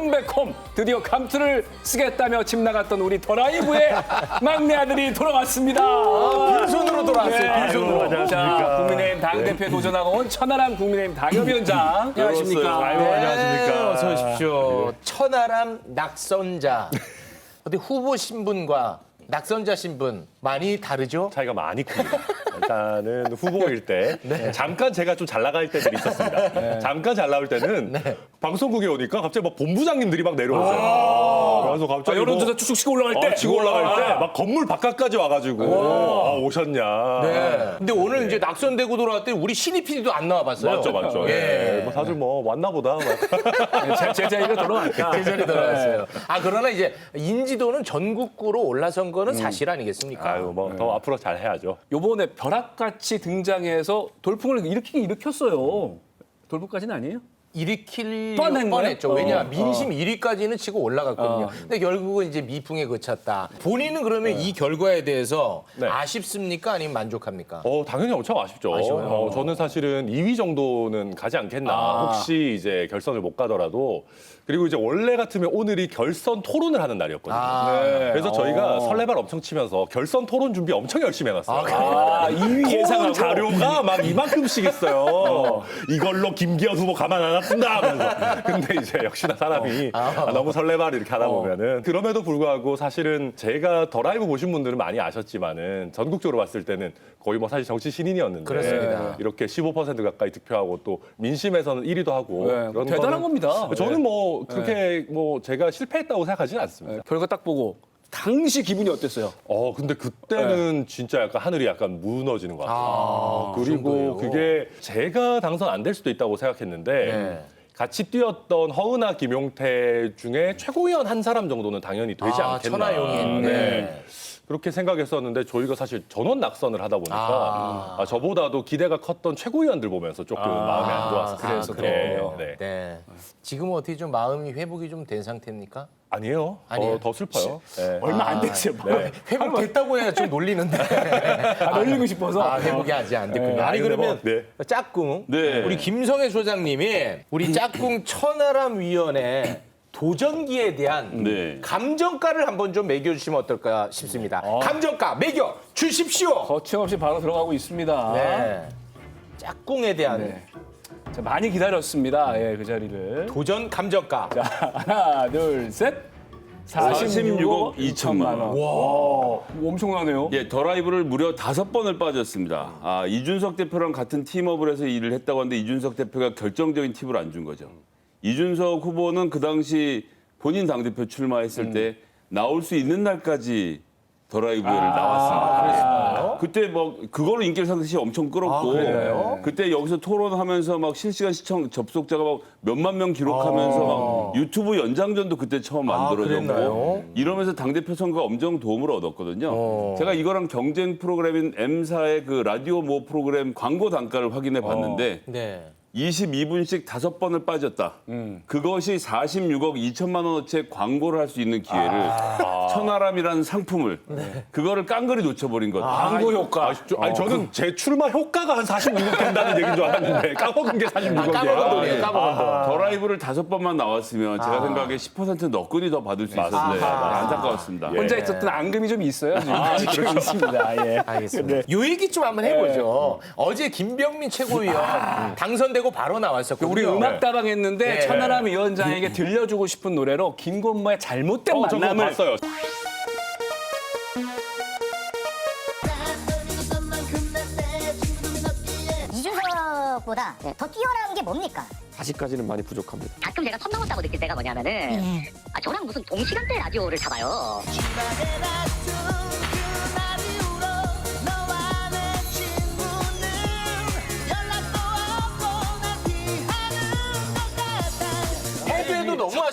컴백홈 드디어 감투를 쓰겠다며 집 나갔던 우리 더라이브의 막내 아들이 돌아왔습니다. 빈손으로 돌아왔어요, 빈손으로. 네. 자, 국민의힘 당대표에 도전하고 온 천하람 국민의힘 당협위원장. 안녕하십니까. 아이고, 네, 안녕하십니까. 어서 오십시오. 천하람 낙선자. 어디 후보 신분과 낙선자 신분 많이 다르죠? 차이가 많이 큽니다. 일단은 후보일 때 잠깐 제가 좀 잘 나갈 때들이 있었습니다. 잠깐 잘 나올 때는 방송국에 오니까 갑자기 막 본부장님들이 막 내려오세요. 그래서 자, 갑자기 여론조사 뭐, 쭉쭉 치고 올라갈 어, 때. 치고 올라갈 때 막 건물 바깥까지 와가지고 아, 오셨냐. 네. 근데 오늘 이제 낙선되고 돌아왔더니 우리 신입 PD도 안 나와봤어요. 맞죠, 맞죠. 예. 예. 뭐 다들 뭐 왔나 보다. 막. 제, 제 자리가 돌아왔다. 계절이 돌아왔어요. 아 그러나 이제 인지도는 전국구로 올라선 거는 사실 아니겠습니까? 아유, 뭐더 앞으로 잘 해야죠. 요번에 벼락같이 등장해서 돌풍을 일으키긴 일으켰어요. 돌풍까지는 아니에요? 일으킬 뻔한 거예요? 뻔했죠. 왜냐 어, 민심 1위까지는 치고 올라갔거든요. 어. 근데 결국은 이제 미풍에 그쳤다. 본인은 그러면 이 결과에 대해서 네. 아쉽습니까? 아니면 만족합니까? 어, 당연히 엄청 아쉽죠. 아쉬워요. 어, 저는 사실은 2위 정도는 가지 않겠나. 아. 혹시 이제 결선을 못 가더라도. 그리고 이제 원래 같으면 오늘이 결선 토론을 하는 날이었거든요. 아, 네. 그래서 저희가 어. 설레발 엄청 치면서 결선 토론 준비 엄청 열심히 해놨어요. 아, 2위 토론 예상하고. 자료가 막 이만큼씩 있어요. 이걸로 김기현 후보 가만 안 놔둔다 하면서. 근데 이제 역시나 사람이 아, 너무 설레발 이렇게 하다 보면은 그럼에도 불구하고 사실은 제가 더 라이브 보신 분들은 많이 아셨지만은 전국적으로 봤을 때는 거의 뭐 사실 정치 신인이었는데 그렇습니다. 이렇게 15% 가까이 득표하고 또 민심에서는 1위도 하고 네, 그런 대단한 겁니다. 저는 뭐 그렇게 뭐 제가 실패했다고 생각하지는 않습니다. 네, 결과 딱 보고 당시 기분이 어땠어요? 어 근데 그때는 진짜 약간 하늘이 약간 무너지는 것 같아요. 그리고 그게 제가 당선 안 될 수도 있다고 생각했는데 네. 같이 뛰었던 허은하, 김용태 중에 최고위원 한 사람 정도는 당연히 되지 아, 않겠나. 천하용인. 네. 그렇게 생각했었는데 저희가 사실 전원 낙선을 하다 보니까 아. 아, 저보다도 기대가 컸던 최고위원들 보면서 조금 마음이 안 좋았어요. 네, 그렇군요. 네. 네. 지금은 어떻게 좀 마음이 회복이 좀 된 상태입니까? 아니에요. 아니에요. 더, 더 슬퍼요. 네. 얼마 안 됐어요. 네. 회복됐다고 해야 좀 놀리는데. 아, 놀리고 싶어서. 아, 회복이 아직 안 됐군요. 아니, 아니, 그러면 뭐, 네. 짝꿍. 네. 우리 김성애 소장님이 우리 짝꿍 천하람 위원회 도전기에 대한 네. 감정가를 한번 좀 매겨주시면 어떨까 싶습니다. 감정가 매겨 주십시오. 거침없이 바로 들어가고 있습니다. 네. 짝꿍에 대한 네. 자, 많이 기다렸습니다. 예, 그 자리를. 도전 감정가. 자, 하나, 둘, 셋. 46억 2천만 원. 와, 엄청나네요. 예, 더 라이브를 무려 다섯 번을 빠졌습니다. 아, 이준석 대표랑 같은 팀업을 해서 일을 했다고 하는데 이준석 대표가 결정적인 팁을 안 준 거죠. 이준석 후보는 그 당시 본인 당대표 출마했을 때 나올 수 있는 날까지 더 라이브를 나왔습니다. 그때 뭐 그걸로 인기를 상당히 엄청 끌었고 그래요? 그때 여기서 토론하면서 막 실시간 시청 접속자가 막 몇만 명 기록하면서 막 유튜브 연장전도 그때 처음 만들어졌고 그랬나요? 이러면서 당 대표 선거가 엄청 도움을 얻었거든요. 제가 이거랑 경쟁 프로그램인 M사의 그 라디오 모 프로그램 광고 단가를 확인해 봤는데 네. 22분씩 다섯 번을 빠졌다. 그것이 46억 2천만 원어치 광고를 할 수 있는 기회를 천하람이라는 상품을 그거를 깡그리 놓쳐버린 것. 광고 효과. 아, 저, 아니 저는 제 출마 효과가 한 46억 된다는 얘기인 줄 알았는데 까먹은 게 46억이야. 아, 까먹은 돈이에요. 까먹은 돈. 더 라이브를 다섯 번만 나왔으면 제가 생각에 10% 너끈히 더 받을 수 있었는데 안타까웠습니다. 혼자 있었던 앙금이 좀 있어요. 지금 지금 있습니다. 예. 알겠습니다. 요 얘기 좀 한번 해보죠. 어제 김병민 최고위원 당선되고 바로 나왔었거든요. 우리 음악다방 했는데 네. 천하람 위원장에게 들려주고 싶은 노래로 김건모의 잘못된 어, 저거 만남을 봤어요. 이준석보다 더 뛰어난 게 뭡니까? 아직까지는 많이 부족합니다. 가끔 제가 선 넘었다고 느낄 때가 뭐냐면은 아 저랑 무슨 동시간대 라디오를 잡아요.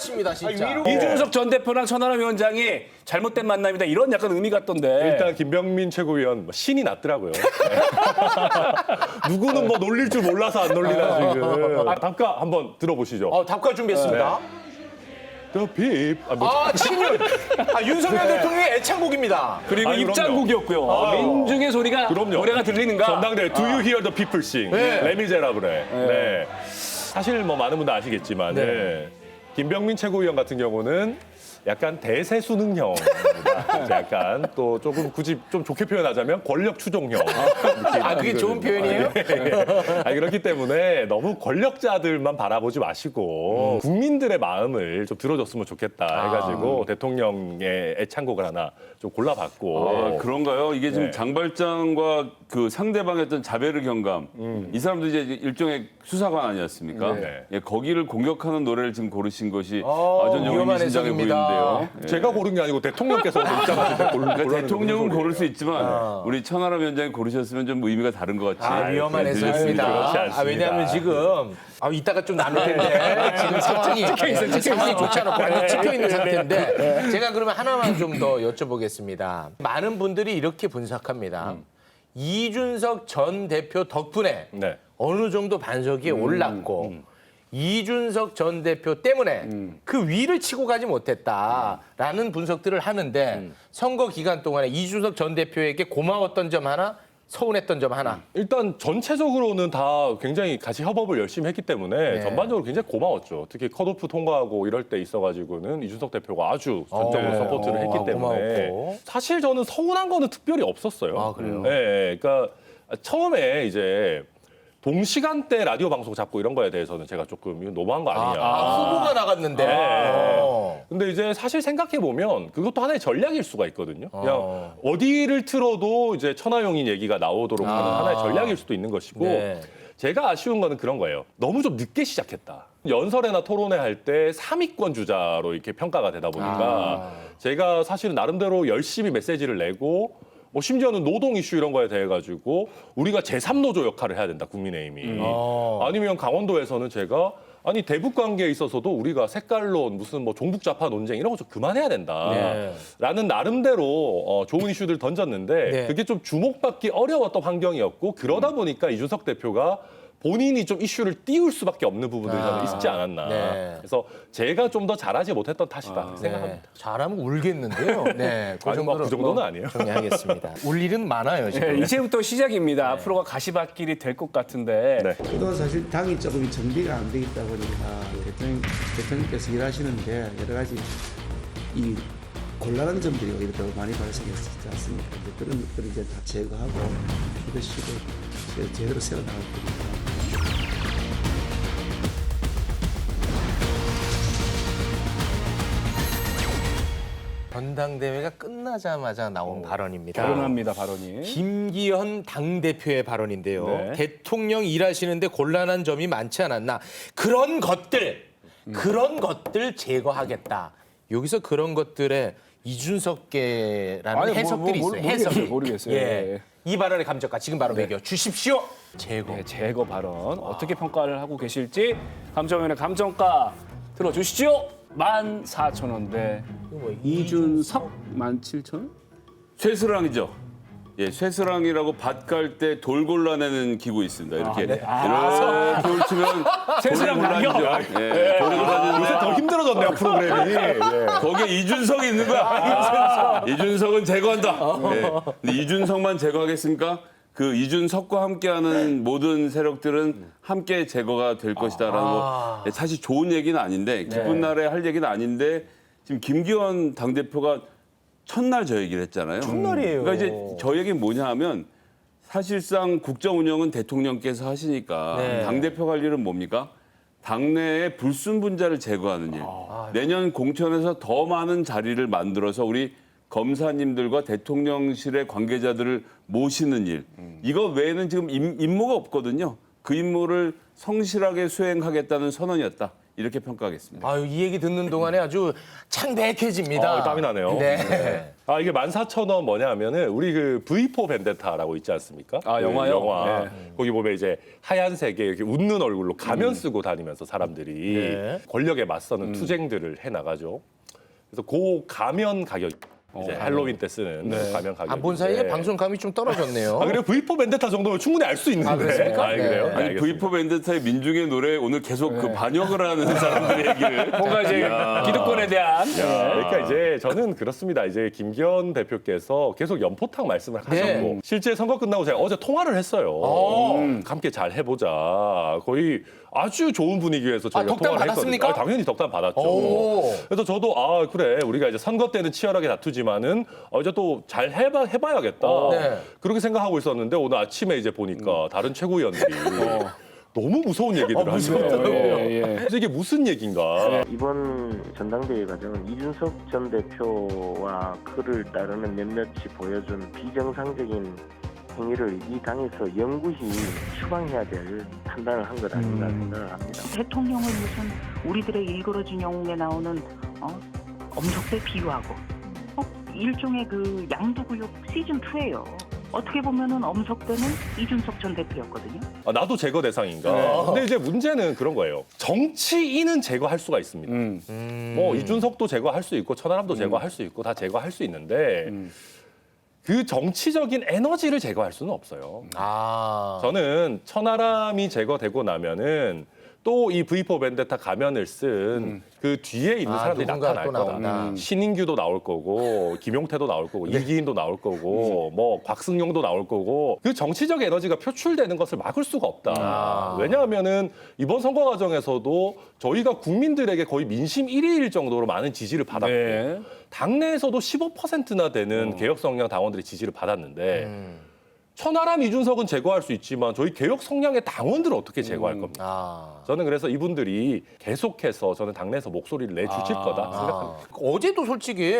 아쉽니다 진짜. 이준석 전 대표랑 천하람 위원장이 잘못된 만남이다 이런 약간 의미 같던데. 일단 김병민 최고위원 뭐 신이 났더라고요. 누구는 뭐 놀릴 줄 몰라서 안 놀리나 지금. 아, 답가 한번 들어보시죠. 어, 답가 준비했습니다. The Peep. 아, 뭐, 아 친윤. 아, 윤석열 대통령의 애창곡입니다. 그리고 아니, 입장곡이었고요. 아, 민중의 소리가 그럼요. 노래가 들리는가? 전당대 Do You Hear the People Sing? 네. 레미제라블에. 네. 사실 뭐 많은 분들 아시겠지만 네. 네. 김병민 최고위원 같은 경우는 약간 대세수능형입니다. 약간 또 조금 굳이 좀 좋게 표현하자면 권력 추종형. 아, 그게 좋은 표현이에요? 아, 그렇기 때문에 너무 권력자들만 바라보지 마시고 국민들의 마음을 좀 들어줬으면 좋겠다 해가지고 대통령의 애창곡을 하나 좀 골라봤고 아, 그런가요? 이게 지금 네. 장발장과 그 상대방의 어떤 자베르 경감 이 사람도 이제 일종의 수사관 아니었습니까? 네. 예, 거기를 공격하는 노래를 지금 고르신 것이 어, 아주 좀 위험한 의미심장해 해석입니다. 보이는데요. 예. 제가 고른 게 아니고 대통령께서 입장하실 때 골- 그러니까 대통령은 고를 수? 있지만 우리 천하람 위원장이 고르셨으면 좀 의미가 다른 것 같이 아, 위험한 네, 해석입니다. 들렸습니다. 그렇지 아, 않습니다. 왜냐하면 지금 아, 이따가 좀 나눌 텐데 지금 상황이 상황이 좋지 않고 완전 찍혀 있는 상태인데 제가 그러면 하나만 좀 더 여쭤보겠습니다. 많은 분들이 이렇게 분석합니다. 이준석 전 대표 덕분에 네. 어느 정도 반석이 올랐고 이준석 전 대표 때문에 그 위를 치고 가지 못했다라는 분석들을 하는데 선거 기간 동안에 이준석 전 대표에게 고마웠던 점 하나, 서운했던 점 하나. 일단 전체적으로는 다 굉장히 같이 협업을 열심히 했기 때문에 네. 전반적으로 굉장히 고마웠죠. 특히 컷오프 통과하고 이럴 때 있어가지고는 이준석 대표가 아주 전적으로 어, 서포트를 했기 어, 때문에 고마웠고. 사실 저는 서운한 거는 특별히 없었어요. 아, 그래요? 네, 그러니까 처음에 이제 동시간대 라디오 방송 잡고 이런 거에 대해서는 제가 조금 이거 너무한 거 아니냐. 아, 후보가 나갔는데. 네. 어. 근데 이제 사실 생각해 보면 그것도 하나의 전략일 수가 있거든요. 그냥 어. 어디를 틀어도 이제 천하용인 얘기가 나오도록 하는 아. 하나의 전략일 수도 있는 것이고 네. 제가 아쉬운 거는 그런 거예요. 너무 좀 늦게 시작했다. 연설회나 토론회 할 때 3위권 주자로 이렇게 평가가 되다 보니까 아. 제가 사실은 나름대로 열심히 메시지를 내고 뭐 심지어는 노동 이슈 이런 거에 대해 가지고 우리가 제3노조 역할을 해야 된다 국민의힘이 어. 아니면 강원도에서는 제가 아니 대북 관계에 있어서도 우리가 색깔론 무슨 뭐 종북 좌파 논쟁 이런 거 좀 그만해야 된다라는 네. 나름대로 어, 좋은 이슈들 던졌는데 네. 그게 좀 주목받기 어려웠던 환경이었고 그러다 보니까 이준석 대표가 본인이 좀 이슈를 띄울 수밖에 없는 부분들이 저는 아. 있지 않았나. 네. 그래서 제가 좀 더 잘하지 못했던 탓이다 네. 생각합니다. 잘하면 울겠는데요. 네. 아니, 뭐그 정도는 아니에요. 정리하겠습니다. 울 일은 많아요, 지금. 네, 이제부터 시작입니다. 앞으로가 가시밭길이 될 것 같은데 네. 저도 사실 당이 조금 정비가 안 돼 있다 보니까 대통령, 대통령께서 일하시는데 여러 가지 이 곤란한 점들이 오히려 더 많이 발생했지 않습니까? 이제 그런 것들을 이제 다 제거하고 제- 제대로 세워나갈 겁니다. 전당대회가 끝나자마자 나온 발언입니다. 결혼합니다 발언이. 김기현 당대표의 발언인데요. 네. 대통령 일하시는데 곤란한 점이 많지 않았나. 그런 것들, 그런 것들 제거하겠다. 여기서 그런 것들에 이준석계라는 아니, 뭐, 해석들이 뭐, 있어요. 모르겠어요. 해석이. 모르겠어요. 예. 예. 이 발언의 감정가 지금 바로 매겨 주십시오. 제거. 네, 제거 발언 어떻게 평가를 하고 계실지 감정위원회 감정가 들어주시죠. 14,000원대 이준석 17,000원? 쇠스랑이죠. 예, 쇠스랑이라고 밭 갈 때 돌 골라내는 기구 있습니다. 이렇게 이렇게 홀치면 쇠스랑 돌이 당겨? 골라지죠. 예, 돌이 골라지는데 더 힘들어졌네요 프로그램이. 예. 거기에 이준석이 있는 거야. 이준석 은 제거한다. 예. 근데 이준석만 제거하겠습니까? 그 이준석과 함께하는 모든 세력들은 함께 제거가 될 것이다라는 거. 예, 사실 좋은 얘기는 아닌데 기쁜 날에 할 얘기는 아닌데 지금 김기현 당 대표가 첫날 저 얘기를 했잖아요. 첫날이에요. 그러니까 이제 저 얘기는 뭐냐 하면 사실상 국정 운영은 대통령께서 하시니까 네. 당 대표 할 일은 뭡니까? 당내의 불순분자를 제거하는 일. 내년 공천에서 더 많은 자리를 만들어서 우리 검사님들과 대통령실의 관계자들을 모시는 일. 이거 외에는 지금 임, 임무가 없거든요. 그 임무를 성실하게 수행하겠다는 선언이었다. 이렇게 평가하겠습니다. 아유, 이 얘기 듣는 동안에 아주 창백해집니다. 아, 땀이 나네요. 네. 아 이게 14,000원 뭐냐 하면은 우리 그 V4 벤데타라고 있지 않습니까? 아, 그 영화요? 영화. 네. 거기 보면 이제 하얀색에 이렇게 웃는 얼굴로 가면 쓰고 다니면서 사람들이 네. 권력에 맞서는 투쟁들을 해 나가죠. 그래서 그 가면 가격 이제 할로윈 때 쓰는 가면 가격. 안본 사이에 방송감이 좀 떨어졌네요. 아 그래요? V4 벤데타 정도면 충분히 알 수 있는데. 아, 그렇습니까? 아, 그래요? 네. 네, 아니, 알겠습니다. V4 벤데타의 민중의 노래 오늘 계속 그 반역을 하는 사람들의 얘기를. 뭔가 이제 야. 기득권에 대한 야, 그러니까 이제 저는 그렇습니다. 이제 김기현 대표께서 계속 연포탕 말씀을 하셨고 네. 실제 선거 끝나고 제가 어제 통화를 했어요. 음, 함께 잘 해보자. 거의 아주 좋은 분위기에서 저희가 아, 통화를 받았습니까? 했거든요. 아, 당연히 덕담 받았죠. 오. 그래서 저도 아 그래 우리가 이제 선거 때는 치열하게 다투지만은 어, 이제 또 잘 해봐 해봐야겠다 네. 그렇게 생각하고 있었는데 오늘 아침에 이제 보니까 다른 최고위원들이 너무 무서운 얘기들을 하시더라고요. 예, 예. 그래서 이게 무슨 얘기인가? 이번 전당대회 과정은 이준석 전 대표와 그를 따르는 몇몇이 보여준 비정상적인 행위를 이 당에서 영구히 추방해야 될 판단을 한 것 아닌가 생각을 합니다. 대통령을 무슨 우리들의 일그러진 영웅에 나오는 어? 엄석대 비유하고 어? 일종의 그 양두구육 시즌 2예요. 어떻게 보면은 엄석대는 이준석 전 대표였거든요. 아, 나도 제거 대상인가? 근데 이제 문제는 그런 거예요. 정치인은 제거할 수가 있습니다. 음. 뭐 이준석도 제거할 수 있고 천하람도 제거할 수 있고 다 제거할 수 있는데 음. 그 정치적인 에너지를 제거할 수는 없어요. 아. 저는 천하람이 제거되고 나면은 또 이 V4 벤데타 가면을 쓴 그 뒤에 있는 아, 사람들이 누군가 나타날 또 거다. 나온다. 신인규도 나올 거고 김용태도 나올 거고 이기인도 나올 거고 뭐 곽승용도 나올 거고 그 정치적 에너지가 표출되는 것을 막을 수가 없다. 아. 왜냐하면은 이번 선거 과정에서도 저희가 국민들에게 거의 민심 1위일 정도로 많은 지지를 받았고 네. 당내에서도 15%나 되는 개혁 성향 당원들의 지지를 받았는데 음. 천하람 이준석은 제거할 수 있지만 저희 개혁 성향의 당원들을 어떻게 제거할 겁니까? 아. 저는 그래서 이분들이 계속해서 저는 당내에서 목소리를 내주실 아. 거다 생각합니다. 아. 어제도 솔직히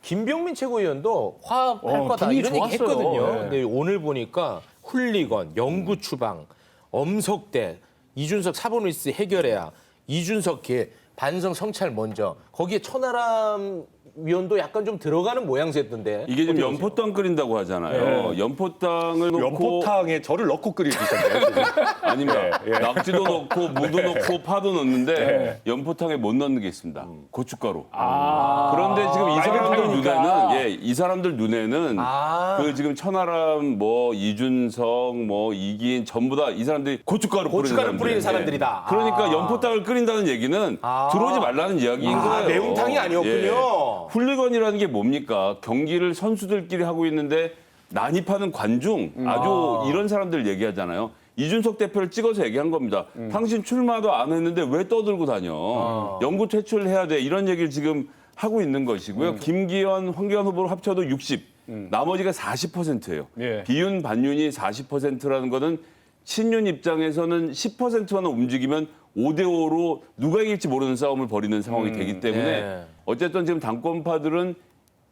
김병민 최고위원도 화합할 어, 거다 분위기 이런 얘기 좋았어요. 했거든요. 네. 근데 오늘 보니까 훌리건, 영구 추방, 엄석대, 이준석 사보니스 해결해야 이준석 개 반성 성찰 먼저 거기에 천하람 위원도 약간 좀 들어가는 모양새던데. 이게 지금 연포탕 끓인다고 하잖아요. 연포탕을 넣고 연포탕에 저를 넣고 끓일 수 있었네요. 아닙니다. 예, 예. 낙지도 넣고 무도 넣고 파도 넣는데 연포탕에 못 넣는 게 있습니다. 고춧가루. 그런데 지금 이 사람들 빨간탕이니까. 눈에는 예, 이 사람들 눈에는 아. 그 지금 천하람 뭐 이준석 뭐 이기인 전부 다 이 사람들이 고춧가루, 고춧가루 뿌리는 사람들이에요. 사람들이다. 그러니까 아. 연포탕을 끓인다는 얘기는 아. 들어오지 말라는 이야기인 아, 거예요. 매운탕이 아니었군요. 예. 훌리건이라는 게 뭡니까? 경기를 선수들끼리 하고 있는데 난입하는 관중 아주 아. 이런 사람들 얘기하잖아요. 이준석 대표를 찍어서 얘기한 겁니다. 음. 당신 출마도 안 했는데 왜 떠들고 다녀? 아. 영구 퇴출해야 돼. 이런 얘기를 지금 하고 있는 것이고요. 음. 김기현, 황교안 후보를 합쳐도 60, 나머지가 40%예요. 예. 비윤, 반윤이 40%라는 거는 친윤 입장에서는 10%만 움직이면 5대 5로 누가 이길지 모르는 싸움을 벌이는 상황이 되기 때문에 네. 어쨌든 지금 당권파들은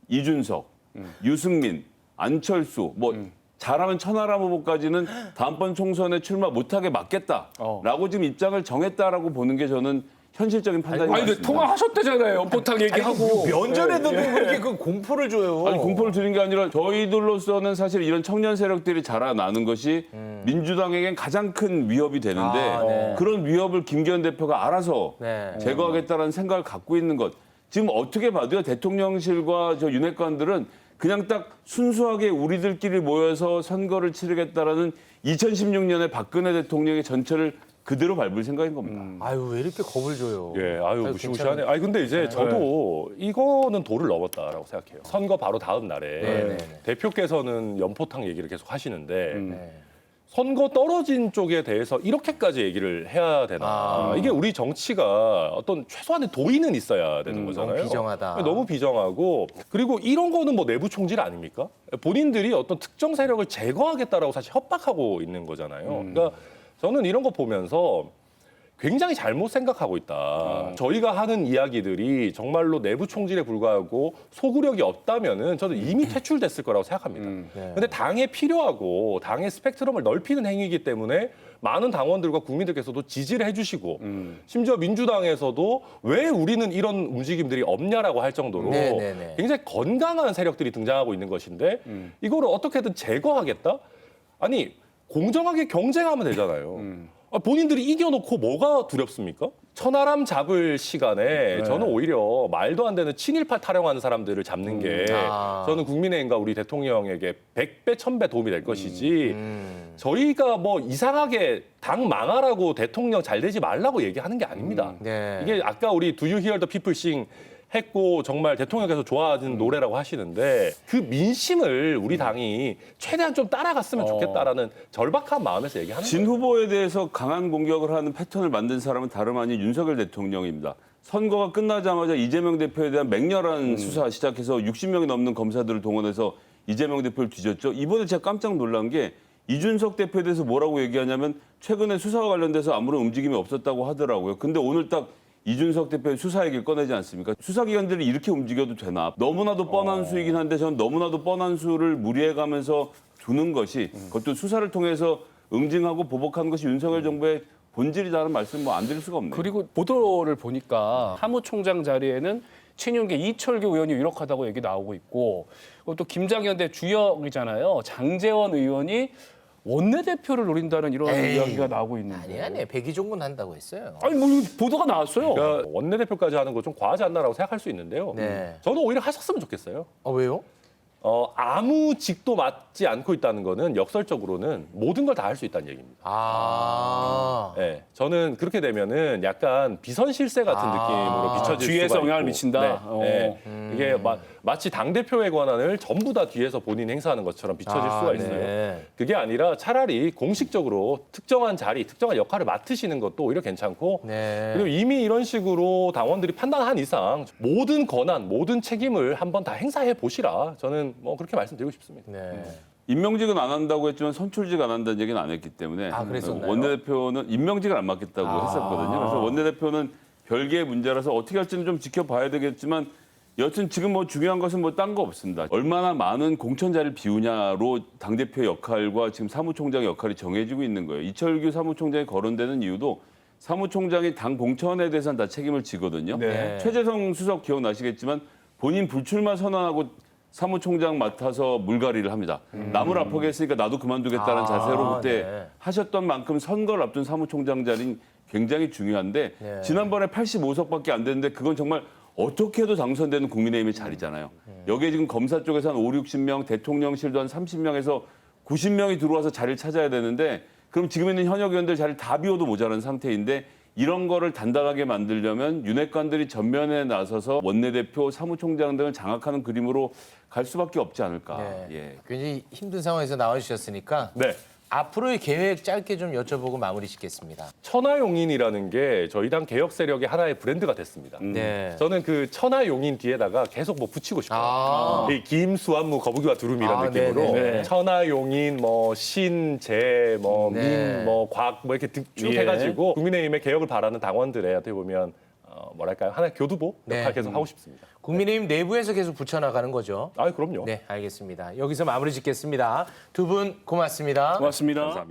이준석, 유승민, 안철수 뭐 잘하면 천하람 후보까지는 다음번 총선에 출마 못하게 막겠다라고 지금 입장을 정했다라고 보는 게 저는 현실적인 판단이 아니 근데 맞습니다. 통화하셨대잖아요. 연포탕 얘기하고. 면전에도 그렇게 그 공포를 줘요. 아니 공포를 드린 게 아니라 저희들로서는 사실 이런 청년 세력들이 자라나는 것이 민주당에겐 가장 큰 위협이 되는데 음. 아, 네. 그런 위협을 김기현 대표가 알아서 네. 제거하겠다는 생각을 갖고 있는 것. 지금 어떻게 봐도요 대통령실과 저 윤핵관들은 그냥 딱 순수하게 우리들끼리 모여서 선거를 치르겠다라는 2016년에 박근혜 대통령의 전철을 그대로 밟을 생각인 겁니다. 아유 왜 이렇게 겁을 줘요? 예, 아유 무시무시하네. 아니 근데 이제 저도 이거는 도를 넘었다라고 생각해요. 선거 바로 다음 날에 네, 네, 네. 대표께서는 연포탕 얘기를 계속 하시는데 네. 선거 떨어진 쪽에 대해서 이렇게까지 얘기를 해야 되나? 아. 이게 우리 정치가 어떤 최소한의 도의는 있어야 되는 거잖아요. 너무 비정하다. 너무 비정하고 그리고 이런 거는 뭐 내부 총질 아닙니까? 본인들이 어떤 특정 세력을 제거하겠다라고 사실 협박하고 있는 거잖아요. 그러니까 저는 이런 거 보면서 굉장히 잘못 생각하고 있다. 저희가 하는 이야기들이 정말로 내부 총질에 불과하고 소구력이 없다면은 저는 이미 퇴출됐을 거라고 생각합니다. 네. 근데 당에 필요하고 당의 스펙트럼을 넓히는 행위이기 때문에 많은 당원들과 국민들께서도 지지를 해주시고 심지어 민주당에서도 왜 우리는 이런 움직임들이 없냐라고 할 정도로 네, 네, 네. 굉장히 건강한 세력들이 등장하고 있는 것인데 이거를 어떻게든 제거하겠다? 아니 공정하게 경쟁하면 되잖아요. 아, 본인들이 이겨놓고 뭐가 두렵습니까? 천하람 잡을 시간에 저는 오히려 말도 안 되는 친일파 타령하는 사람들을 잡는 게 아. 저는 국민의힘과 우리 대통령에게 100배, 1000배 도움이 될 것이지 음. 저희가 뭐 이상하게 당 망하라고 대통령 잘 되지 말라고 얘기하는 게 아닙니다. 네. 이게 아까 우리 Do you hear the people sing 했고 정말 대통령께서 좋아하는 노래라고 하시는데 그 민심을 우리 당이 최대한 좀 따라갔으면 좋겠다라는 절박한 마음에서 얘기하는 진. 후보에 대해서 강한 공격을 하는 패턴을 만든 사람은 다름 아닌 윤석열 대통령입니다. 선거가 끝나자마자 이재명 대표에 대한 맹렬한 수사 시작해서 60명이 넘는 검사들을 동원해서 이재명 대표를 뒤졌죠. 이번에 제가 깜짝 놀란 게 이준석 대표에 대해서 뭐라고 얘기하냐면 최근에 수사와 관련돼서 아무런 움직임이 없었다고 하더라고요. 근데 오늘 딱 이준석 대표의 수사 얘기를 꺼내지 않습니까? 수사기관들이 이렇게 움직여도 되나? 너무나도 뻔한 수이긴 한데 저는 너무나도 뻔한 수를 무리해가면서 두는 것이 그것도 수사를 통해서 응징하고 보복하는 것이 윤석열 정부의 본질이라는 말씀 뭐 안 드릴 수가 없네요. 그리고 보도를 보니까 사무총장 자리에는 친윤계 이철규 의원이 유력하다고 얘기 나오고 있고 또 김장현 대 주역이잖아요. 장재원 의원이 원내대표를 노린다는 이런 에이, 이야기가 나오고 있는데. 아니 아니 백의종군 한다고 했어요. 아니 뭐 보도가 나왔어요. 그러니까 원내대표까지 하는 거 좀 과하지 않나라고 생각할 수 있는데요. 네. 저는 오히려 하셨으면 좋겠어요. 어 왜요? 어, 아무 직도 맞지 않고 있다는 거는 역설적으로는 모든 걸 다 할 수 있다는 얘기입니다. 아. 네, 저는 그렇게 되면은 약간 비선실세 같은 아. 느낌으로 비춰질 뒤에서 수가 있고. 영향을 미친다? 네, 어. 네. 이게 마, 마치 당 대표의 권한을 전부 다 뒤에서 본인 행사하는 것처럼 비춰질 아, 수가 있어요. 네. 그게 아니라 차라리 공식적으로 특정한 자리, 특정한 역할을 맡으시는 것도 오히려 괜찮고 네. 그리고 이미 이런 식으로 당원들이 판단한 이상 모든 권한, 모든 책임을 한번 다 행사해 보시라. 저는 뭐 그렇게 말씀드리고 싶습니다. 네. 임명직은 안 한다고 했지만 선출직 안 한다는 얘기는 안 했기 때문에 아? 원내대표는 임명직을 안 맡겠다고 아. 했었거든요. 그래서 원내대표는 별개의 문제라서 어떻게 할지는 좀 지켜봐야 되겠지만 여튼 지금 뭐 중요한 것은 뭐 딴 거 없습니다. 얼마나 많은 공천 자리를 비우냐로 당 대표 역할과 지금 사무총장의 역할이 정해지고 있는 거예요. 이철규 사무총장이 거론되는 이유도 사무총장이 당 공천에 대해서는 다 책임을 지거든요. 네. 최재성 수석 기억나시겠지만 본인 불출마 선언하고 사무총장 맡아서 물갈이를 합니다. 남을 아프게 했으니까 나도 그만두겠다는 아, 자세로 그때 네. 하셨던 만큼 선거를 앞둔 사무총장 자리는 굉장히 중요한데 네. 지난번에 85석밖에 안 됐는데 그건 정말 어떻게 해도 당선되는 국민의힘의 자리잖아요. 여기에 지금 검사 쪽에서 한 5, 60명, 대통령실도 한 30명에서 90명이 들어와서 자리를 찾아야 되는데 그럼 지금 있는 현역 의원들 자리를 다 비워도 모자란 상태인데 이런 거를 단단하게 만들려면 윤핵관들이 전면에 나서서 원내대표, 사무총장 등을 장악하는 그림으로 갈 수밖에 없지 않을까. 네. 예. 굉장히 힘든 상황에서 나와주셨으니까 네. 앞으로의 계획 짧게 좀 여쭤보고 마무리 짓겠습니다. 천하용인이라는 게 저희 당 개혁 세력의 하나의 브랜드가 됐습니다. 네. 저는 그 천하용인 뒤에다가 계속 뭐 붙이고 싶어요. 아. 이 김수한무 거북이와 두루미라는 아, 느낌으로 네네. 천하용인 뭐 신재 뭐 네. 민뭐뭐 이렇게 득- 쭉 예. 해가지고 국민의힘의 개혁을 바라는 당원들의 어떻게 보면 어, 뭐랄까요 하나의 교두보 네. 역할 계속 하고 싶습니다. 국민의힘 내부에서 계속 붙여나가는 거죠. 아 그럼요. 네, 알겠습니다. 여기서 마무리 짓겠습니다. 두 분 고맙습니다. 고맙습니다. 감사합니다.